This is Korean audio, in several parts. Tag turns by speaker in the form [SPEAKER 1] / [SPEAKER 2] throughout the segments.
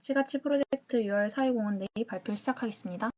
[SPEAKER 1] 가치가치 프로젝트 6월 사회공헌데이 발표 시작하겠습니다.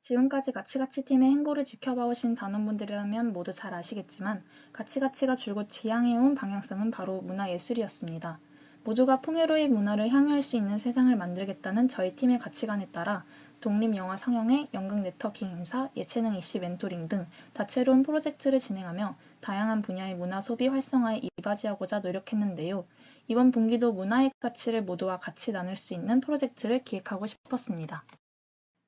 [SPEAKER 1] 지금까지 가치가치 팀의 행보를 지켜봐 오신 단원분들이라면 모두 잘 아시겠지만 가치가치가 줄곧 지향해온 방향성은 바로 문화예술이었습니다. 모두가 풍요로운 문화를 향유할 수 있는 세상을 만들겠다는 저희 팀의 가치관에 따라 독립영화 상영회, 연극 네트워킹 행사, 예체능 입시 멘토링 등 다채로운 프로젝트를 진행하며 다양한 분야의 문화 소비 활성화에 이바지하고자 노력했는데요. 이번 분기도 문화의 가치를 모두와 같이 나눌 수 있는 프로젝트를 기획하고 싶었습니다.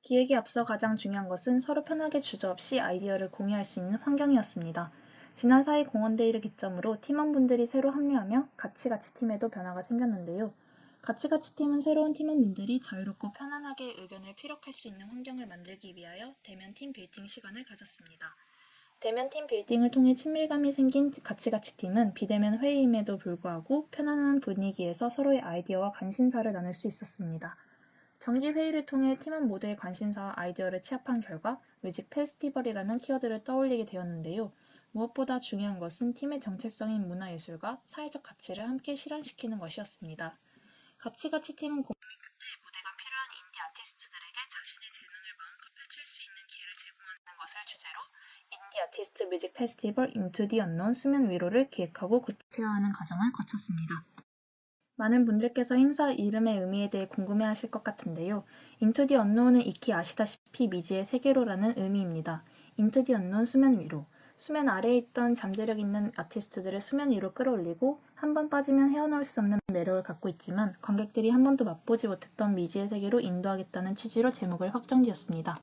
[SPEAKER 1] 기획에 앞서 가장 중요한 것은 서로 편하게 주저없이 아이디어를 공유할 수 있는 환경이었습니다. 지난 4일 공원데이를 기점으로 팀원분들이 새로 합류하며 가치가치 팀에도 변화가 생겼는데요. 가치가치 팀은 새로운 팀원분들이 자유롭고 편안하게 의견을 피력할 수 있는 환경을 만들기 위하여 대면 팀 빌딩 시간을 가졌습니다. 대면 팀 빌딩을 통해 친밀감이 생긴 가치가치 팀은 비대면 회의임에도 불구하고 편안한 분위기에서 서로의 아이디어와 관심사를 나눌 수 있었습니다. 정기 회의를 통해 팀원 모두의 관심사와 아이디어를 취합한 결과 뮤직 페스티벌이라는 키워드를 떠올리게 되었는데요. 무엇보다 중요한 것은 팀의 정체성인 문화예술과 사회적 가치를 함께 실현시키는 것이었습니다. 가치가치 팀은 고민 끝에 무대가 필요한 인디 아티스트들에게 자신의 재능을 마음껏 펼칠 수 있는 기회를 제공하는 것을 주제로 인디 아티스트 뮤직 페스티벌 인투 디 언론 수면 위로를 기획하고 구체화하는 과정을 거쳤습니다. 많은 분들께서 행사 이름의 의미에 대해 궁금해 하실 것 같은데요. 인투 디 언론은 익히 아시다시피 미지의 세계로라는 의미입니다. 인투 디 언론 수면 위로 수면 아래에 있던 잠재력 있는 아티스트들을 수면 위로 끌어올리고 한 번 빠지면 헤어나올 수 없는 매력을 갖고 있지만 관객들이 한 번도 맛보지 못했던 미지의 세계로 인도하겠다는 취지로 제목을 확정지었습니다.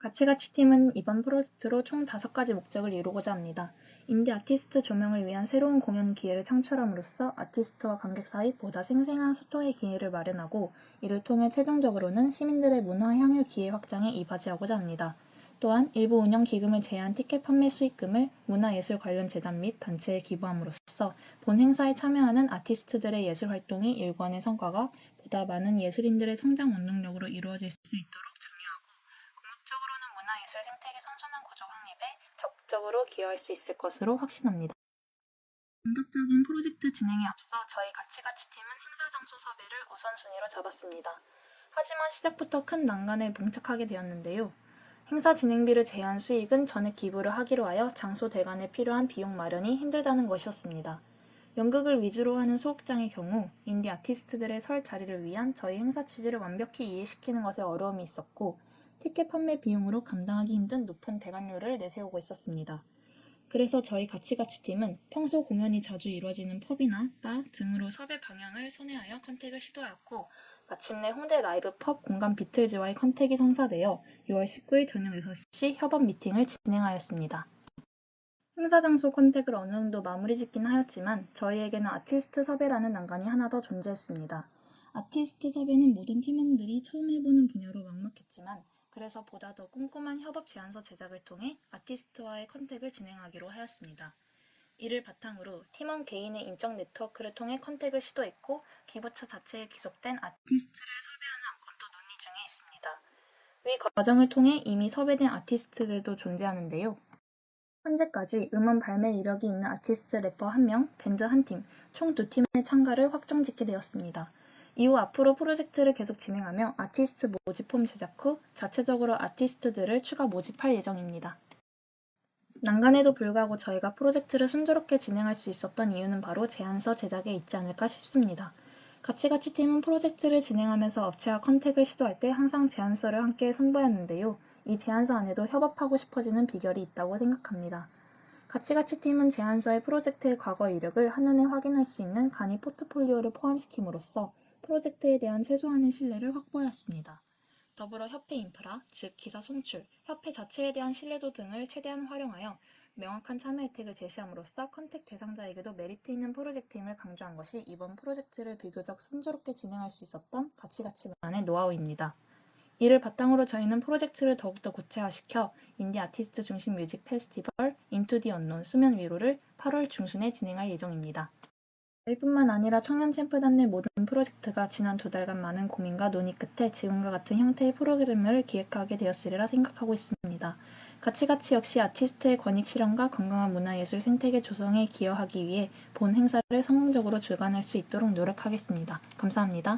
[SPEAKER 1] 가치가치 팀은 이번 프로젝트로 총 5가지 목적을 이루고자 합니다. 인디 아티스트 조명을 위한 새로운 공연 기회를 창출함으로써 아티스트와 관객 사이 보다 생생한 소통의 기회를 마련하고 이를 통해 최종적으로는 시민들의 문화 향유 기회 확장에 이바지하고자 합니다. 또한 일부 운영 기금을 제한 티켓 판매 수익금을 문화예술 관련 재단 및 단체에 기부함으로써 본 행사에 참여하는 아티스트들의 예술 활동의 일관의 성과가 보다 많은 예술인들의 성장 원동력으로 이루어질 수 있도록 장려하고 궁극적으로는 문화예술 생태계 선순환 구조 확립에 적극적으로 기여할 수 있을 것으로 확신합니다. 본격적인 프로젝트 진행에 앞서 저희 가치가치 팀은 행사 장소 섭외를 우선순위로 잡았습니다. 하지만 시작부터 큰 난관에 봉착하게 되었는데요. 행사 진행비를 제한 수익은 전액 기부를 하기로 하여 장소 대관에 필요한 비용 마련이 힘들다는 것이었습니다. 연극을 위주로 하는 소극장의 경우 인디 아티스트들의 설 자리를 위한 저희 행사 취지를 완벽히 이해시키는 것에 어려움이 있었고 티켓 판매 비용으로 감당하기 힘든 높은 대관료를 내세우고 있었습니다. 그래서 저희 가치가치 팀은 평소 공연이 자주 이루어지는 펍이나 바 등으로 섭외 방향을 선회하여 컨택을 시도하였고 마침내 홍대 라이브 펍 공간 비틀즈와의 컨택이 성사되어 6월 19일 저녁 6시 협업 미팅을 진행하였습니다. 행사 장소 컨택을 어느 정도 마무리 짓긴 하였지만 저희에게는 아티스트 섭외라는 난관이 하나 더 존재했습니다. 아티스트 섭외는 모든 팀원들이 처음 해보는 분야로 막막했지만 그래서 보다 더 꼼꼼한 협업 제안서 제작을 통해 아티스트와의 컨택을 진행하기로 하였습니다. 이를 바탕으로 팀원 개인의 인적 네트워크를 통해 컨택을 시도했고 기부처 자체에 기속된 아티스트를 섭외하는 안건도 논의 중에 있습니다. 위 과정을 통해 이미 섭외된 아티스트들도 존재하는데요. 현재까지 음원 발매 이력이 있는 아티스트 래퍼 1명, 밴드 1팀, 총 2팀의 참가를 확정짓게 되었습니다. 이후 앞으로 프로젝트를 계속 진행하며 아티스트 모집 폼 제작 후 자체적으로 아티스트들을 추가 모집할 예정입니다. 난간에도 불구하고 저희가 프로젝트를 순조롭게 진행할 수 있었던 이유는 바로 제안서 제작에 있지 않을까 싶습니다. 가치가치 팀은 프로젝트를 진행하면서 업체와 컨택을 시도할 때 항상 제안서를 함께 선보였는데요. 이 제안서 안에도 협업하고 싶어지는 비결이 있다고 생각합니다. 가치가치 팀은 제안서에 프로젝트의 과거 이력을 한눈에 확인할 수 있는 간이 포트폴리오를 포함시킴으로써 프로젝트에 대한 최소한의 신뢰를 확보하였습니다. 더불어 협회 인프라, 즉 기사 송출, 협회 자체에 대한 신뢰도 등을 최대한 활용하여 명확한 참여 혜택을 제시함으로써 컨택 대상자에게도 메리트 있는 프로젝트임을 강조한 것이 이번 프로젝트를 비교적 순조롭게 진행할 수 있었던 가치가치만의 노하우입니다. 이를 바탕으로 저희는 프로젝트를 더욱더 구체화시켜 인디 아티스트 중심 뮤직 페스티벌 인투 디 언론 수면 위로를 8월 중순에 진행할 예정입니다. 저희뿐만 아니라 청년 챔프단 내 모든 프로젝트가 지난 두 달간 많은 고민과 논의 끝에 지금과 같은 형태의 프로그램을 기획하게 되었으리라 생각하고 있습니다. 가치가치 역시 아티스트의 권익 실현과 건강한 문화예술 생태계 조성에 기여하기 위해 본 행사를 성공적으로 주관할 수 있도록 노력하겠습니다. 감사합니다.